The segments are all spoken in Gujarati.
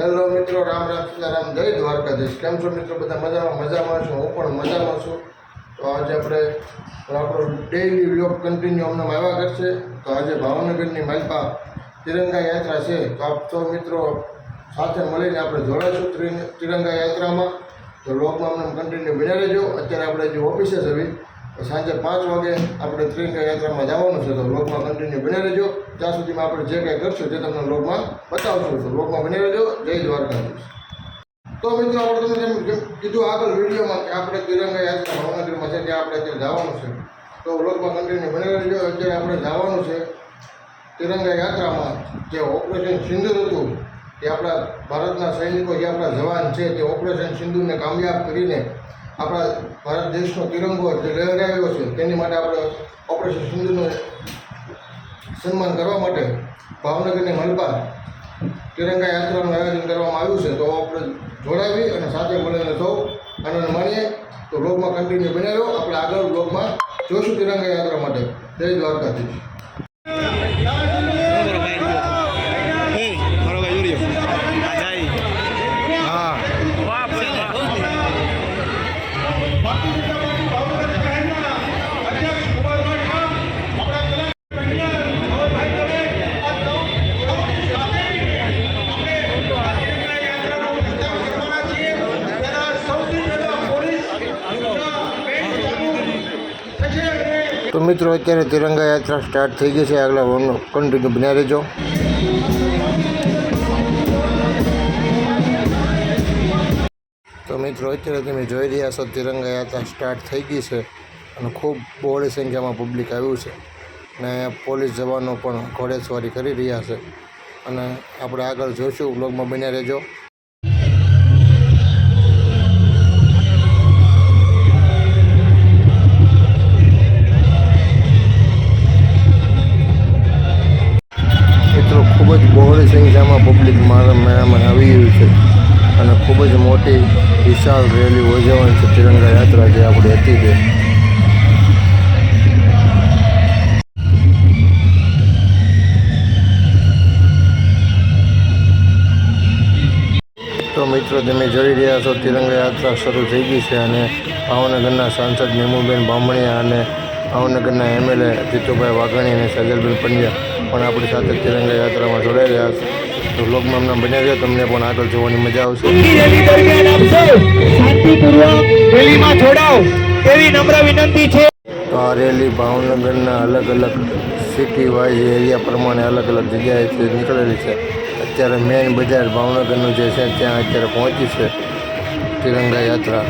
હેલો મિત્રો, રામ રામ સીતારામ, જય દ્વારકાધીશ. કેમ છો મિત્રો? બધા મજામાં? મજામાં છું. હું પણ મજામાં છું. તો આજે આપણે આપણો ડેઈલી વ્લોગ કન્ટિન્યુ અમને આવ્યા કરશે. તો આજે ભાવનગરની માલપા તિરંગા યાત્રા છે. તો આપ તો મિત્રો સાથે મળીને આપણે જોડાશું ત્રિ- તિરંગા યાત્રામાં. તો વ્લોગમાં અમને કન્ટિન્યુ બન્યા રહેજો. અત્યારે આપણે જે ઓફિસે તો સાંજે પાંચ વાગે આપણે ત્રિરંગા યાત્રામાં જવાનું છે તો લોકમાં કન્ટિન્યુ બની રહેજો. ત્યાં સુધીમાં આપણે જે કંઈ કરશું તે તમને લોકમાં બતાવશું. તો લોકમાં બની રહેજો. જય દ્વારકાધીશ. તો મિત્રો, આપણે તમને જેમ કીધું આગળ વિડીયોમાં કે આપણે તિરંગા યાત્રા ભાવનગરમાં છે ત્યાં આપણે અત્યારે જવાનું છે. તો વ્લોગમાં કન્ટિન્યુ બની રહેજો. અત્યારે આપણે જવાનું છે તિરંગા યાત્રામાં જે ઓપરેશન સિંધુ હતું તે આપણા ભારતના સૈનિકો જે આપણા જવાન છે, તે ઓપરેશન સિંધુને કામયાબ કરીને આપણા ભારત દેશનો તિરંગો જે લહેરાવ્યો છે, તેની માટે આપણે ઓપરેશન સિંધુનું સન્માન કરવા માટે ભાવનગરની મલબા તિરંગા યાત્રાનું આયોજન કરવામાં આવ્યું છે. તો આપણે જોડાવી અને સાથે મળીને સૌ આનંદ માણીએ. તો બ્લોગમાં કન્ટિન્યુ બનાવ્યો આપણે આગળ બ્લોગમાં જોઈશું તિરંગા યાત્રા માટે. જય દ્વારકાધીશ. તો મિત્રો, અત્યારે તિરંગા યાત્રા સ્ટાર્ટ થઈ ગઈ છે. આગલા કન્ટિન્યુ બન્યા રહેજો. તો મિત્રો, અત્યારે તમે જોઈ રહ્યા છો, તિરંગા યાત્રા સ્ટાર્ટ થઈ ગઈ છે અને ખૂબ બહોળી સંખ્યામાં પબ્લિક આવ્યું છે. ને પોલીસ જવાનો પણ ઘોડેસવારી કરી રહ્યા છે. અને આપણે આગળ જોઈશું બ્લોગમાં બન્યા રહેજો. પબ્લિક મેળામાં આવી રહ્યું છે. અને ખૂબ જ મોટી, વિશાળ રેલી યોજવાની છે તિરંગા યાત્રા જે આપણી હતી તે. તો મિત્રો, તમે જોઈ રહ્યા છો, તિરંગા યાત્રા શરૂ થઈ ગઈ છે અને ભાવનગરના સાંસદ નીમુબેન બામણીયા અને ભાવનગરના એમએલએ જીતુભાઈ વાઘાણી અને સજલબેન પંડ્યા પણ આપણી સાથે તિરંગા યાત્રામાં જોડાઈ રહ્યા છે તો લોકમાં અમને બન્યા છે તમને પણ આગળ જોવાની મજા આવશે. તો આ રેલી ભાવનગરના અલગ અલગ સિટી વાઇઝ એરિયા પ્રમાણે અલગ અલગ જગ્યાએથી નીકળેલી છે. અત્યારે મેઇન બજાર ભાવનગરનું જે છે, ત્યાં અત્યારે પહોંચી છે તિરંગા યાત્રા.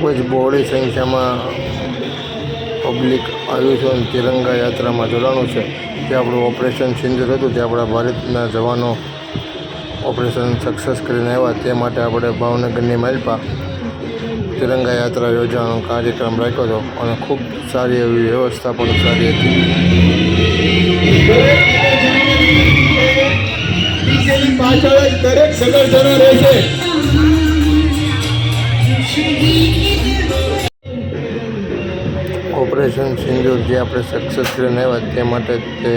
ખૂબ જ બહોળી સંખ્યામાં પબ્લિક આવ્યું છે અને તિરંગા યાત્રામાં જોડાણું છે. જે આપણું ઓપરેશન સિંદૂર હતું તે આપણા ભારતના જવાનો ઓપરેશન સક્સેસ કરીને આવ્યા, તે માટે આપણે ભાવનગરની માલપા તિરંગા યાત્રા યોજવાનો કાર્યક્રમ રાખ્યો હતો અને ખૂબ સારી એવી વ્યવસ્થા પણ સારી હતી. પાછળ દરેક સગર્જનો રહેશે ઓપરેશન સિંદૂર જે આપણે સક્સેસ કરીને આવ્યા તે માટે તે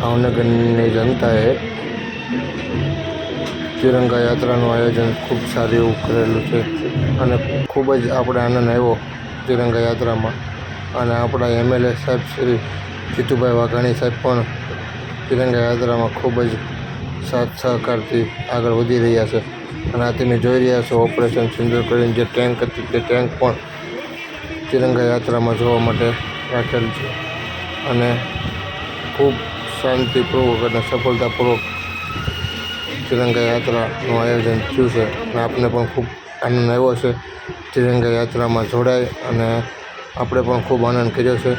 ભાવનગરની જનતાએ તિરંગા યાત્રાનું આયોજન ખૂબ સારું એવું કરેલું છે અને ખૂબ જ આપણે આનંદ આવ્યો તિરંગા યાત્રામાં. અને આપણા એમએલએ સાહેબ શ્રી જીતુભાઈ વાઘાણી સાહેબ પણ તિરંગા યાત્રામાં ખૂબ જ સાથ સહકારથી આગળ વધી રહ્યા છે. અને આ તમે જોઈ રહ્યા છો ઓપરેશન સિંદૂર કરીને જે ટેન્ક હતી તે ટેન્ક પણ તિરંગા યાત્રામાં જોવા માટે રાખેલ છે. અને ખૂબ શાંતિપૂર્વક અને સફળતાપૂર્વક તિરંગા યાત્રાનું આયોજન થયું છે. અને આપને પણ ખૂબ આનંદ આવ્યો છે તિરંગા યાત્રામાં જોડાય અને આપણે પણ ખૂબ આનંદ કર્યો છે.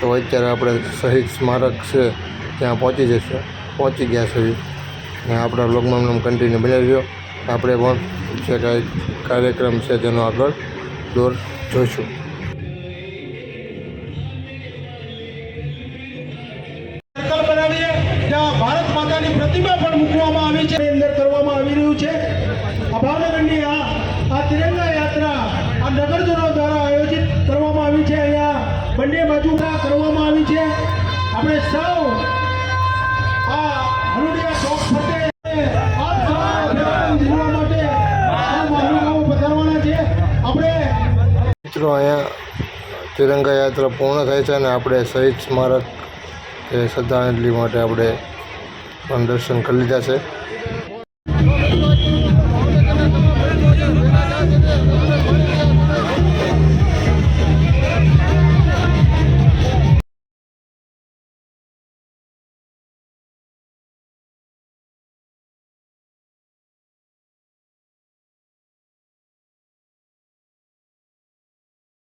તો અત્યારે આપણે શહીદ સ્મારક છે, ત્યાં પહોંચી જશે પહોંચી ગયા છે. અને આપણા બ્લોગમાં અમને કન્ટિન્યુ બનાવ્યો આપણે પણ જે કાંઈ કાર્યક્રમ છે તેનો આગળ દોર જોઈશું. પ્રતિમા પણ મૂકવામાં આવી છે. અંદર કરવામાં આવી રહ્યું છે. આ ભાવનગરની આ આ તિરંગા યાત્રા આ નગરજનો દ્વારા આયોજિત કરવામાં આવી છે. અહીંયા બંને બાજુ કરવામાં આવી છે. આપણે સૌ આ હલુડિયા ચોક ફરતે મિત્રો, અહીંયા તિરંગા યાત્રા પૂર્ણ થાય છે અને આપણે શહીદ સ્મારક કે શ્રદ્ધાંજલિ માટે આપણે પણ દર્શન કરી લીધા છે.